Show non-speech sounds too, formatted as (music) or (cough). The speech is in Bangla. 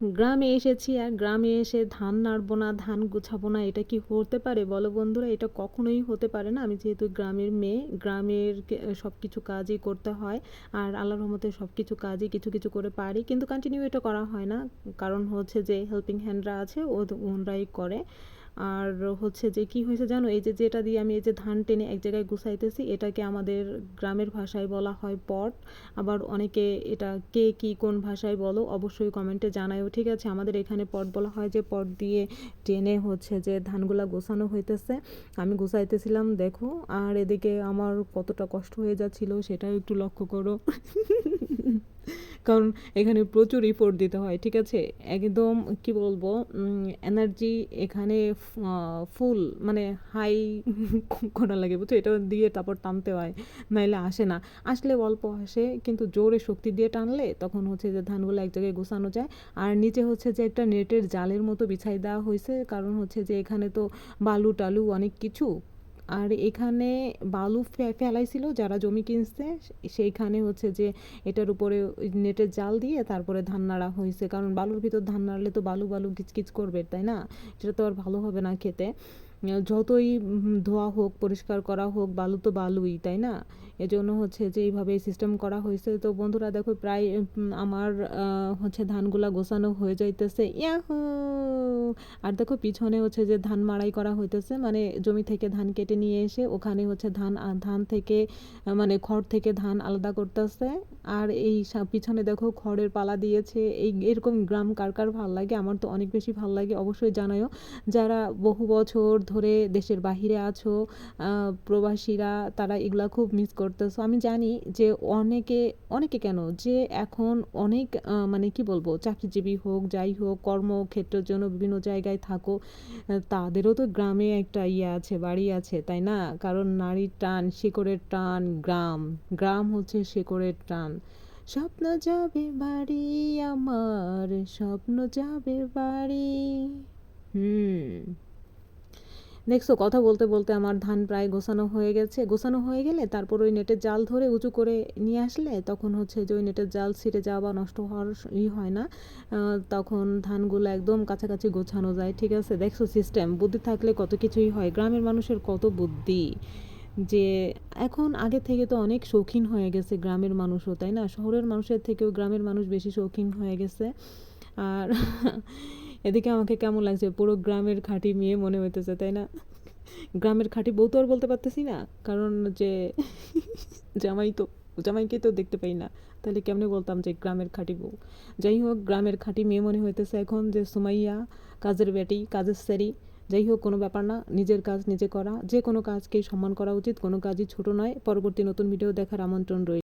গ্রামে এসেছি আর গ্রামে এসে ধান নাড়বো না, ধান গুছাবো না, এটা কি হতে পারে? বলো বন্ধুরা, এটা কখনোই হতে পারে না। আমি যেহেতু গ্রামের মেয়ে, গ্রামের সব কিছু কাজই করতে হয় আর আল্লাহর রহমতে সব কিছু কাজই কিছু কিছু করে পারি। কিন্তু কন্টিনিউ এটা করা হয় না। কারণ হচ্ছে যে হেল্পিং হ্যান্ডরা আছে ওনরাই করে। আর হচ্ছে যে কি হয়েছে জানো? এই যে যেটা দিয়ে আমি এই যে ধান টেনে এক জায়গায় গুছাইতেছি, এটাকে আমাদের গ্রামের ভাষায় বলা হয় পট। আবার অনেকে এটা কে কি কোন ভাষায় বলো, অবশ্যই কমেন্টে জানায়ও, ঠিক আছে? আমাদের এখানে পট বলা হয় যে পট দিয়ে টেনে হচ্ছে যে ধানগুলা গোছানো হইতেছে। আমি গোছাইতেছিলাম, দেখো। আর এদিকে আমার কতটা কষ্ট হয়ে যাচ্ছিল, সেটাও একটু লক্ষ্য করো। (laughs) কারণ এখানে প্রচুর ইফোর্ট দিতে হয়, ঠিক আছে? একদম কি বলব এনার্জি এখানে ফুল মানে হাই (laughs) করা লাগে, বুঝছ? এটা দিয়ে তারপর টানতে হয়, নাইলে আসে না। আসলে অল্প আসে, কিন্তু জোরে শক্তি দিয়ে টানলে তখন হচ্ছে যে ধানগুলো এক জায়গায় গোছানো যায়। আর নিচে হচ্ছে যে একটা নেটের জালের মতো বিছাই দেওয়া হয়েছে, কারণ হচ্ছে যে এখানে তো বালু টালু অনেক কিছু আর এখানে বালু ফেলাইছিল যারা জমি কিনছে, সেইখানে হচ্ছে যে এটার উপরে নেটের জাল দিয়ে তারপরে ধান নাড়া হয়েছে। কারণ বালুর ভিতর ধান নাড়লে তো বালু বালু কিচকিচ করবে, তাই না? সেটা তো আর ভালো হবে না খেতে। যতই ধোয়া হোক, পরিষ্কার করা হোক, বালু তো বালুই, তাই না? এজন্য হচ্ছে যে এইভাবে সিস্টেম করা হয়েছে। তো বন্ধুরা দেখো, প্রায় আমার হচ্ছে ধানগুলা গোছানো হয়ে যাইতেছে। ইয়াহু! আর দেখো পিছনে হচ্ছে যে ধান মাড়াই করা হইতেছে মানে জমি থেকে ধান কেটে নিয়ে এসে ওখানে হচ্ছে ধান ধান থেকে মানে খড় থেকে ধান আলাদা করতেছে। আর এই পিছনে দেখো খড়ের পালা দিয়েছে, এই এরকম গ্রাম কার কার ভালো লাগে? আমার তো অনেক বেশি ভালো লাগে, অবশ্যই জানাও যারা বহু বছর ধরে দেশের বাহিরে আছো প্রবাসীরা, তারা এগুলা খুব মিস করতেছো। আমি জানি যে অনেকে অনেকে কেন? যে এখন অনেক মানে কি বলব, চাকরিজীবী হোক, যাই হোক, কর্মক্ষেত্রের জন্য বিভিন্ন জায়গায় থাকো তাদেরও তো গ্রামে একটা ইয়ে আছে, বাড়ি আছে, তাই না? কারণ নারীর টান, শিকড়ের টান, গ্রাম। গ্রাম হচ্ছে শিকড়ের টান। স্বপ্ন যাবে বাড়ি আমার, স্বপ্ন যাবে বাড়ি। দেখছ কথা বলতে বলতে আমার ধান প্রায় গোছানো হয়ে গেছে। গোছানো হয়ে গেলে তারপর ওই নেটের জাল ধরে উঁচু করে নিয়ে আসলে তখন হচ্ছে যে ওই নেটের জাল ছিঁড়ে যাওয়া বা নষ্ট হওয়ার ই হয় না। তখন ধানগুলো একদম কাছাকাছি গোছানো যায়, ঠিক আছে? দেখছ সিস্টেম বুদ্ধি থাকলে কত কিছুই হয়। গ্রামের মানুষের কত বুদ্ধি যে এখন আগে থেকে তো অনেক শৌখিন হয়ে গেছে গ্রামের মানুষও, তাই না? শহরের মানুষের থেকেও গ্রামের মানুষ বেশি শৌখিন হয়ে গেছে। আর (laughs) এদিকে আমাকে কেমন লাগছে? পুরো গ্রামের খাঁটি মেয়ে মনে হইতেছে, তাই না? গ্রামের খাঁটি বউ তো আর বলতে পারতেছি না, কারণ যে জামাই তো, জামাইকে তো দেখতে পাই না। তাহলে কেমনে বলতাম যে গ্রামের খাঁটি বউ? যাই হোক, গ্রামের খাঁটি মেয়ে মনে হইতেছে এখন যে সুমাইয়া, কাজের বেটি, কাজের সেরি। যাই হোক, কোনো ব্যাপার না, নিজের কাজ নিজে করা। যে কোনো কাজকেই সম্মান করা উচিত, কোনো কাজই ছোট নয়। পরবর্তী নতুন ভিডিও দেখার আমন্ত্রণ রইল